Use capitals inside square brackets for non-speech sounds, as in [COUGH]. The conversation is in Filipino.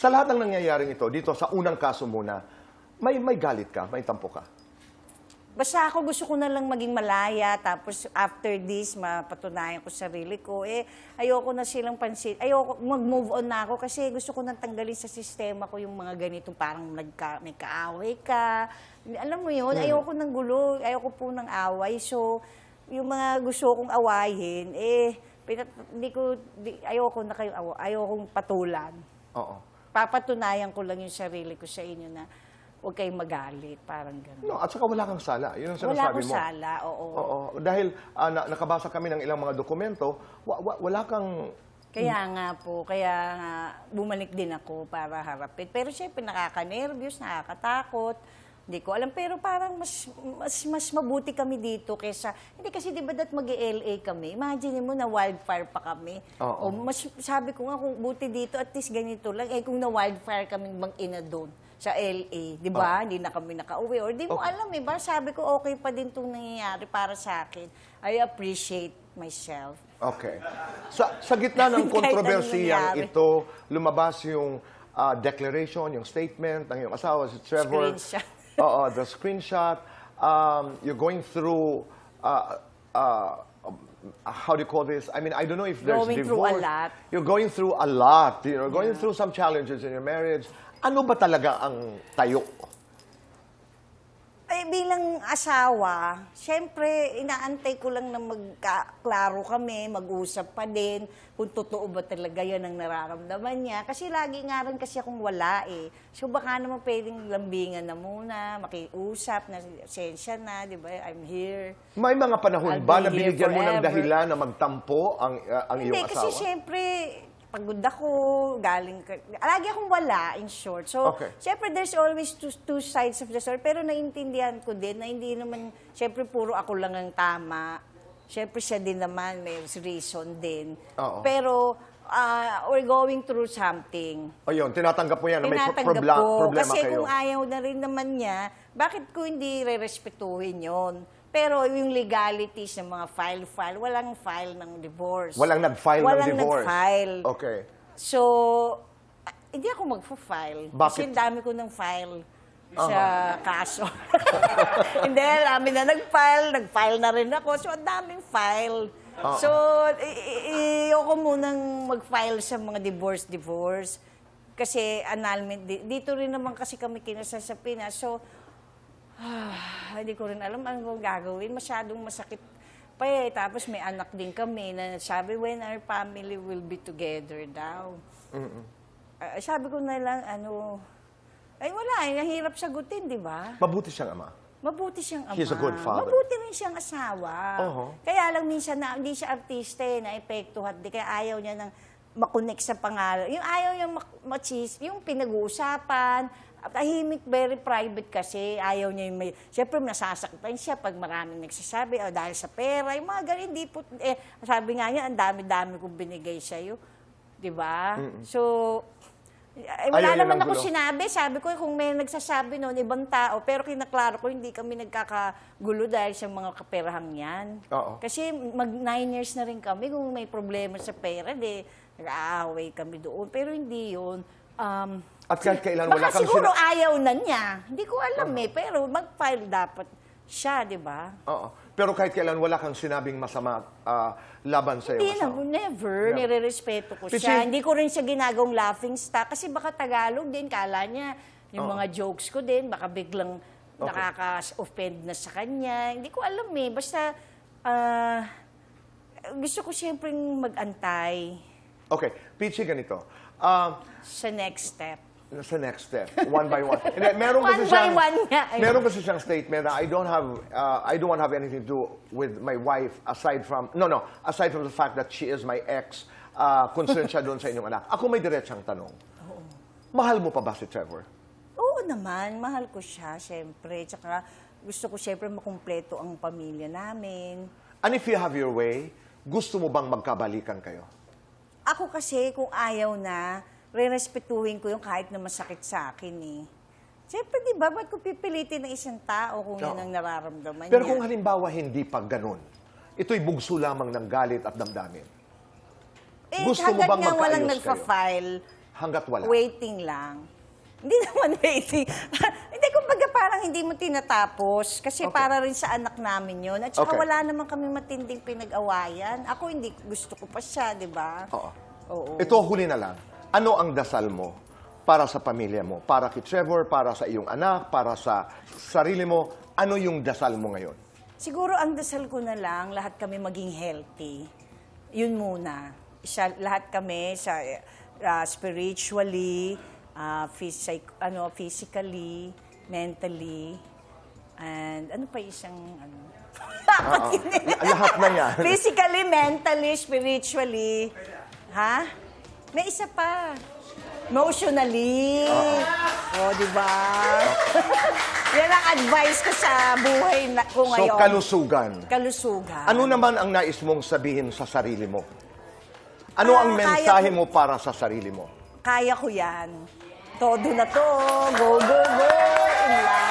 Sa lahat ng nangyayaring ito, dito sa unang kaso muna, may may galit ka, may tampo ka. Basta ako gusto ko na lang maging malaya, tapos after this, mapatunayan ko sarili ko. Eh, ayoko na silang pansin. Ayoko, mag-move on na ako kasi gusto ko nang tanggalin sa sistema ko yung mga ganito, parang nagka, may kaaway ka. Alam mo yun, ayoko ng gulo, ayoko po ng away. So, yung mga gusto kong awayin, eh, pinat, hindi ko, di, ayoko na awa, ayokong patulan. Oo. Papatunayan ko lang yung sarili ko sa inyo na huwag kayong magalit, parang gano'n. No, at saka wala kang sala. Yun ang Wala sinasabi akong mo. sala, oo. Oo. Dahil ah, na- nakabasa kami ng ilang mga dokumento, wa- wa- wala kang... Kaya nga po, kaya nga bumalik din ako para harapin. Pero syempre nakaka-nervyos, nakakatakot. Hindi ko alam. Pero parang mas, mas, mas mabuti kami dito kesa... Hindi kasi di ba dat mag la kami? Imagine mo na wildfire pa kami. Oo. O mas sabi ko nga kung buti dito at least ganito lang. Eh kung na wildfire kaming bang ina doon sa LA, di ba? Hindi na kami nakauwi. Or di mo Okay. alam eh ba? Sabi ko okay pa din itong nangyayari para sa akin. I appreciate myself. Okay. Sa, sa gitna ng [LAUGHS] kontrobersiyang ito, lumabas yung ah, declaration, yung statement ng iyong asawa, si Trevor. Screenshot. Oo, the screenshot. Um, you're going through, uh, uh, how do you call this? I mean, I don't know if there's Going through a divorce. lot. You're going through a lot. You're going through some challenges in your marriage. Ano ba talaga ang tayo? Eh, bilang asawa, syempre, inaantay ko lang na magkaklaro kami, mag-usap pa din, kung totoo ba talaga yan ang nararamdaman niya. Kasi lagi nga rin kasi akong wala eh. So baka naman pwedeng lambingan na muna, makiusap, na sensya na, di ba? I'm here. May mga panahon I'll ba na binigyan mo ng forever. dahilan na magtampo ang, uh, ang Hindi, iyong kasi asawa? syempre, pagod ako, galing ka, lagi akong wala, in short. So, Okay. syempre, there's always two, two sides of the story. Pero naiintindihan ko din na hindi naman, syempre, puro ako lang ang tama. Syempre, siya din naman, may reason din. Oo. Pero, ah, we're going through something. O yun, tinatanggap mo yan na may pro- Tinatanggap probla- ko. problema Kasi kayo. kung ayaw na rin naman niya, bakit ko hindi re-respetuhin yon? Pero yung legalities ng mga file-file, walang file ng divorce. Walang nag-file ng Walang divorce. nag-file. Okay. So, hindi ako magpo-file. Kasi Bakit? ang dami ko ng file sa kaso. [LAUGHS] hindi, dami na nag-file. Nag-file na rin ako. So, ang daming file. Oo. So, ayoko munang mag-file sa mga divorce-divorce. Kasi annulment, di- dito rin naman kasi kami kinasal sa Pinas. So, hindi ko rin alam ano gagawin. Masyadong masakit pa eh. Tapos may anak din kami na sabi, when our family will be together daw. Ah, sabi ko na lang, ano, ay wala, eh, nahirap sagutin, di ba? Mabuti siyang ama. Mabuti siyang ama. He's a good father. Mabuti rin siyang asawa. Oo. Kaya lang minsan na hindi siya artista eh, na-epektuhan. Di kaya ayaw niya ng makonek sa pangalan. Yung ayaw mak- machis, yung pinag-uusapan, tahimik, very private kasi. Ayaw niya yung may... Siyempre, nasasaktan siya pag maraming nagsasabi, oh, dahil sa pera, yung mga ganun, hindi po... Eh, sabi nga niya, ang dami-dami kong binigay sa'yo. Di ba? So, eh, wala naman ako gulo. sinabi. Sabi ko, kung may nagsasabi noon, ibang tao. Pero kinaklaro ko, hindi kami nagkakagulo dahil sa mga kaperahang yan. Oo. Kasi mag nine years na rin kami. Kung may problema sa pera, di nag-aaway kami doon. Pero hindi yun. Um, At kahit kailan wala baka kang siguro sina- ayaw na niya. Hindi ko alam eh. Pero mag-file dapat siya, di ba? Oo. Pero kahit kailan wala kang sinabing masama ah, laban sa Hindi iyong na, asawa. never. Yeah. Nire-respeto ko Kasi- siya. Hindi ko rin siya ginagawang laughing stock. Kasi baka Tagalog din, kala niya, yung mga jokes ko din, baka biglang Okay. nakaka-offend na sa kanya. Hindi ko alam eh. Basta, ah, gusto ko siyempre mag-antay Okay, Peachy, ganito. Ah, sa next step. Sa next step, one by one. Hindi, [LAUGHS] meron kasi One by siyang, one nga. Meron kasi siyang statement na I don't have, uh, I don't want to have anything to do with my wife aside from, no, no, aside from the fact that she is my ex, uh, concerned siya doon sa inyong anak. Ako may diretsang tanong. Mahal mo pa ba si Trevor? Oo naman, mahal ko siya, siyempre. Tsaka gusto ko siyempre makumpleto ang pamilya namin. And if you have your way, gusto mo bang magkabalikan kayo? Ako kasi, kung ayaw na, re-respetuhin ko yung kahit na masakit sa akin eh. Siyempre, di ba, ba't ko pipilitin ng isang tao kung yun Oo. ang nararamdaman Pero niya? kung halimbawa hindi pa ganun, ito'y bugso lamang ng galit at damdamin. eh, gusto mo hanggat bang nga walang magkaayos nagpa-file, hanggat wala. Waiting lang. Hindi [LAUGHS] naman waiting. [LAUGHS] hindi, kumbaga parang hindi mo tinatapos. Kasi Okay. para rin sa anak namin yun. At saka Okay. wala naman kami matinding pinag-awayan. Ako hindi gusto ko pa siya, di ba? Oo. Oo. Ito, huli na lang. Ano ang dasal mo para sa pamilya mo? Para kay Trevor, para sa iyong anak, para sa sarili mo? Ano yung dasal mo ngayon? Siguro ang dasal ko na lang, lahat kami maging healthy. Yun muna. Isa, lahat kami sa uh, spiritually, uh, physic, ano, physically, mentally, and ano pa isang ano? Oo. [LAUGHS] Lahat na yan. physically, mentally, spiritually. Ha? May isa pa. Emotionally. Oh, di ba? [LAUGHS] Yan ang advice ko sa buhay na, ko So, ngayon. kalusugan. Kalusugan. Ano naman ang nais mong sabihin sa sarili mo? Ano Ah, ang kaya mensahe mo para sa sarili mo? Kaya ko yan. Todo na to. Go, go, go in life.